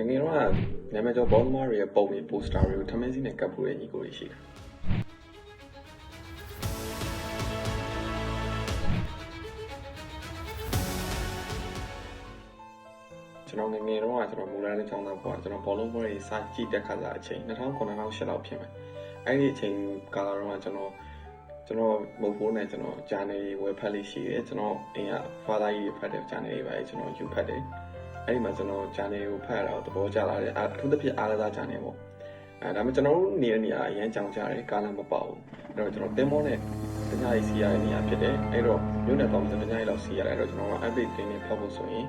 ငယ်ငယ်တော့နာမည်ကျော်ဘောသမားတွေရဲ့ပုံတွေပိုစတာတွေကိုထမင်းစီနဲ့ကပ်ဖို့တဲ့ညီကိုတွေရှိတယ်ကျွန်တော်ငယ်ငယ်တော့ကျွန်တော်မူလာတဲ့ကျောင်းသားပေါ့ကျွန်တော်ဘောလုံးပွဲတွေစကြည့်တဲ့ခါစားအချိန်2009-2008လောက်ဖြစ်မယ်အဲ့ဒီအချိန်ကာလတော့ကျွန်တော်ကျွန်တော်မုတ်ဖိုးနဲ့ကျွန်တော်ဂျာနယ်ဝယ်ဖတ်လေးရှိတယ်ကျွန်တော်အင်းက father ကြီးဖတ်တဲ့ဂျာနယ်တွေပါကျွန်တော်ယူဖတ်တယ် အဲ့ဒီမှာကျွန်တော်ဂျာနယ်ကိုဖတ်ရတော့သဘောကျလာတယ်အထူးသဖြင့်အားကစားဂျာနယ်ပေါ့အဲဒါပေမဲ့ကျွန်တော်တို့နေတဲ့နေရာအရင်ကြောင်ကြတယ်ကားလည်းမပေါဘူးအဲ့တော့ကျွန်တော်တင်မောနဲ့တခြားရေးစီးရတဲ့နေရာဖြစ်တယ်အဲ့တော့မြို့နယ်ပေါင်းတခြားရေးလောက်စီးရတယ်အဲ့တော့ကျွန်တော်က update တင်နေဖတ်ဖို့ဆိုရင်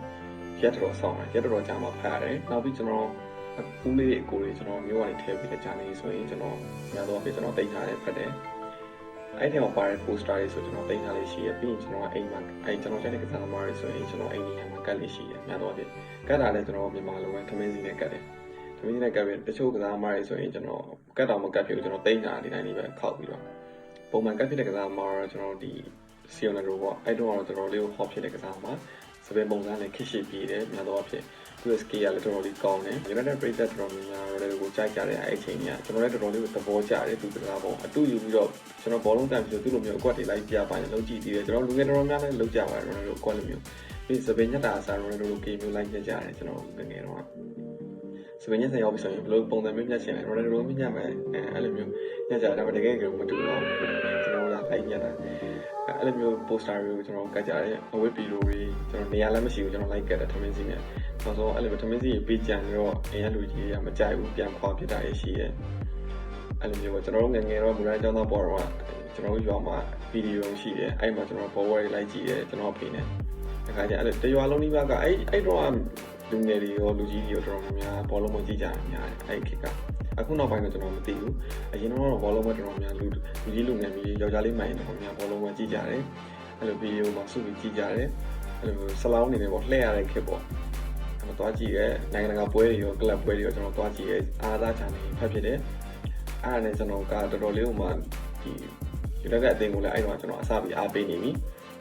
ရက်တော်ဆောင်တယ်ရက်တော်ကြာမှဖတ်ရတယ်နောက်ပြီးကျွန်တော်ဦးလေးအကိုလေးကျွန်တော်မျိုးကနေထည့်ပြီးတဲ့ဂျာနေဆိုရင်ကျွန်တော်များသောအားဖြင့်ကျွန်တော်တိတ်ထားတယ်ဖတ်တယ် အဲ့ဒီမှာပါတဲ့ poster တွေဆိုကျွန်တော်တိတ်ထားလေးရှိရပြီးရင်ကျွန်တော်အိမ်မှာအဲ့ကျွန်တော်ချက်တဲ့ကစားသမားတွေဆိုရင်ကျွန်တော်အိမ်နေရာမှာကတ်လေးရှိရများသောအားဖြင့်ကတ်တာလည်းကျွန်တော်မြန်မာလိုပဲခမင်းစီနဲ့ကတ်တယ်ခမင်းစီနဲ့ကတ်ပြီးတချို့ကစားသမားတွေဆိုရင်ကျွန်တော်ကတ်တော်မကတ်ဖြစ်လို့ကျွန်တော်တိတ်ထားဒီတိုင်းလေးပဲခောက်ပြီးတော့ပုံမှန်ကတ်ဖြစ်တဲ့ကစားသမားတော့ကျွန်တော်ဒီစီယိုနယ်ရိုပေါ့အဲ့တော့ကျွန်တော်လေးကိုဟော့ဖြစ်တဲ့ကစားသမား စပယ်ပုံစံနဲ့ခက်ရှိပြီးတယ်များသောအားဖြင့်သူ့ skill ကလည်းတော်တော်လေးကောင်းတယ် United ပြည်သက်တော်တော်များများလည်းကိုကြိုက်ကြတယ်အဲ့အချိန်ကြီးကကျွန်တော်လည်းတော်တော်လေးကိုသဘောကျတယ်သူကစားပုံအတူယူပြီးတော့ကျွန်တော်ဘောလုံးတန်ပြီးသူ့လိုမျိုးအကွက်တွေလိုက်ပြပါရင်လုံးကြည့်သေးတယ်ကျွန်တော်လူငယ်တော်တော်များလည်းလုံးကြပါတယ်ကျွန်တော်တို့အကွက်လိုမျိုးပြီးစပယ်ညက်တာအစားကျွန်တော်တို့ကေမျိုးလိုက်ပြကြတယ်ကျွန်တော်ငငယ်တော့ စပယ်ညက်ဆန်ရောက်ပြီဆိုရင်ဘယ်လိုပုံစံမျိုးညက်ချင်လဲကျွန်တော်တို့မြညက်မယ်အဲအဲ့လိုမျိုးညက်ကြတယ်ဒါပေမဲ့တကယ်ကမတူတော့ဘူးကျွန်တော်ကလိုက်ညက်တာအဲ့လိုမျိုး poster တွေကိုကျွန်တော်ကတ်ကြတယ်အဝတ်ပီလိုတွေကျွန်တော်နေရာလည်းမရှိဘူးကျွန်တော် like ကတ်တယ်ထမင်းစီနဲ့နောက်ဆုံးအဲ့လိုမျိုးထမင်းစီပေးကြံတော့အရင်လူကြီးကမကြိုက်ဘူးပြန်ခွာပြတာရရှိရဲ့အဲ့လိုမျိုးပေါ့ကျွန်တော်တို့ငယ်ငယ်တော့မူလကျောင်းသားပေါ်တော့ကျွန်တော်တို့ရွာမှာဗီဒီယိုရှိတယ်အဲ့မှာကျွန်တော်ဘောဝဲလိုက်ကြည့်တယ်ကျွန်တော်ဖေးနေတခါကျအဲ့လိုတရွာလုံးဒီဘက်ကအဲ့အဲ့တော့ လူငယ်တွေရောလူကြီးတွေရောတော်တော်များများဘောလုံးမကြည့်ကြတယ်များတယ်အဲ့ခေတ်ကအခုနောက်ပိုင်းတော့ကျွန်တော်မသိဘူးအရင်တော့ဘောလုံးမတော်တော်များလူလူကြီးလူငယ်ကြီးယောက်ျားလေးမိုင်းတော်တော်များဘောလုံးမကြည့်ကြတယ်အဲ့လိုဗီဒီယိုမှာစုပြီးကြည့်ကြတယ်အဲ့လိုဆလောင်းနေနေပေါ့လှည့်ရတဲ့ခေတ်ပေါ့ကျွန်တော်သွားကြည့်ရဲနိုင်ငံတကာပွဲတွေရောကလပ်ပွဲတွေရောကျွန်တော်သွားကြည့်ရဲအားသားချန်နေဖတ်ဖြစ်တယ်အဲ့ဒါနဲ့ကျွန်တော်ကတော်တော်လေးဟိုမှာဒီယူနိုက်တက်အသင်းကိုလည်းအဲ့တော့ကျွန်တော်အစပြီးအားပေးနေပြီ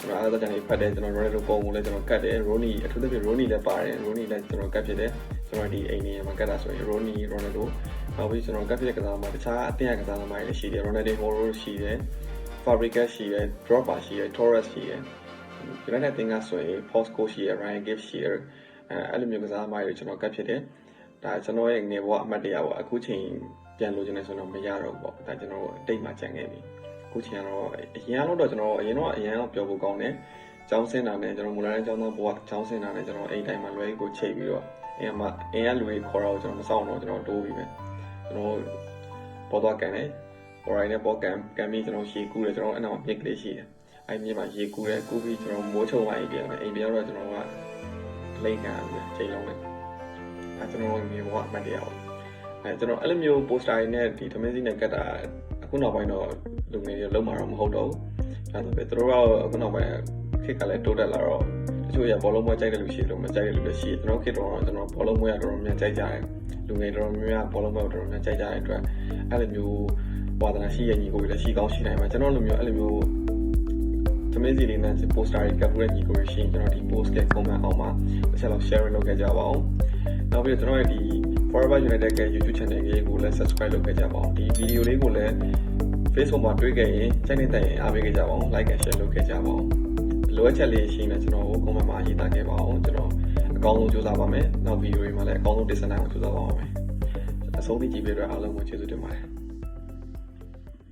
ကျွန်တော်အားသားချန်နေဖတ်တယ်ကျွန်တော်ရိုနယ်ဒိုပုံကိုလည်းကျွန်တော်ကတ်တယ်ရိုနီအထူးသဖြင့်ရိုနီလည်းပါတယ်ရိုနီလည်းကျွန်တော်ကတ်ဖြစ်တယ်ကျွန်တော်ဒီအိမ်နေမှာကတ်တာဆိုရင်ရိုနီရိုနယ်ဒိုနောက်ပြီးကျွန်တော်ကတ်ဖြစ်တဲ့ကစားသမားတခြားအသင်းကစားသမားတွေလည်းရှိတယ်ရိုနယ်ဒိုဟိုရိုရှိတယ် Fabregas ရှိတယ် Drogba ရှိတယ် Torres ရှိတယ် United တင်ကဆိုရင် Postco ရှိရယ် Ryan Giggs ရှိရယ်အဲအဲ့လိုမျိုးကစားသမားတွေကျွန်တော်ကတ်ဖြစ်တယ်ဒါကျွန်တော်ရဲ့ငယ်ဘဝအမှတ်တရပေါ့အခုချိန်ပြန်လို့ကျွန်တော်ဆိုတော့မရတော့ဘူးပေါ့ဒါကျွန်တော်အတိတ်မှာကြံခဲ့ပြီ အခုချိန်ကတော့အရင်ကတော့ကျွန်တော်အရင်တော့အရင်တော့ပြောဖို့ကောင်းတယ်ကျောင်းစင်တာနဲ့ကျွန်တော်မူလာတဲ့ကျောင်းသားဘဝကျောင်းစင်တာနဲ့ကျွန်တော်အိမ်တိုင်းမှာလွယ်ကိုချိန်ပြီးတော့အရင်မှာအရင်ကလူတွေခေါ်တော့ကျွန်တော်မဆောင်တော့ကျွန်တော်တိုးပြီးပဲကျွန်တော်ပေါ်တော့ကန်တယ် alright နဲ့ပေါ်ကန်ကန်ပြီးကျွန်တော်ရေကူးတယ်ကျွန်တော်အဲ့နောက်မြစ်ကလေးရှိတယ်အဲ့မြစ်မှာရေကူးတယ်ကူးပြီးကျွန်တော်မိုးချုံမှအိမ်ပြန်တယ်အိမ်ပြန်တော့ကျွန်တော်ကလိမ့်ကန်ပြီးချိန်လုံးတယ်အဲကျွန်တော်မြေဘဝမှတ်တရပါအဲကျွန်တော်အဲ့လိုမျိုး poster တွေနဲ့ဒီသမင်းစီနဲ့ကတ်တာ အခုနောက်ပိုင်းတော့လူငယ်တွေလုံးမှာတော့မဟုတ်တော့ဘူးအဲဒါပေမဲ့သူတို့ကအခုနောက်ပိုင်းခေတ်ကလည်းတိုးတက်လာတော့တချို့ရဘောလုံးမွေးကြိုက်တဲ့လူရှိလို့မကြိုက်တဲ့လူလည်းရှိတယ်ကျွန်တော်ခေတ်တော့ကျွန်တော်ဘောလုံးမွေးရတော်တော်များကြိုက်ကြတယ်လူငယ်တော်တော်များဘောလုံးမွေးတော်တော်များကြိုက်ကြတဲ့အတွက်အဲ့လိုမျိုးဝါသနာရှိရဲ့ညီကိုတွေလည်းရှိကောင်းရှိနိုင်မှာကျွန်တော်လိုမျိုးအဲ့လိုမျိုးသမင်းစီလေးနဲ့ poster တွေကပ်ပြီးညီကိုရှိရင်ကျွန်တော်ဒီ post က comment အောက်မှာတစ်ချက်လောက် share လုပ်ခဲ့ကြပါအောင်နောက်ပြီးတော့ကျွန်တော်ရဲ့ဒီ Forever United က YouTube channel လေးကိုလည်း subscribe လုပ်ခဲ့ကြပါအောင်ဒီ video လေးကိုလည်း Facebook မှာတွေ့ခဲ့ရင်ချိန်နေတဲ့ရင်အားပေးခဲ့ကြပါအောင် like and share လုပ်ခဲ့ကြပါအောင်လိုအပ်ချက်လေးရှိရင်လည်းကျွန်တော်ကို comment မှာရေးသားခဲ့ပါအောင်ကျွန်တော်အကောင်းဆုံးကြိုးစားပါမယ်နောက် video တွေမှာလည်းအကောင်းဆုံးတင်ဆက်နိုင်အောင်ကြိုးစားပါမယ်အဆုံးထိကြည့်ပေးတဲ့အားလုံးကိုကျေးဇူးတင်ပါတယ်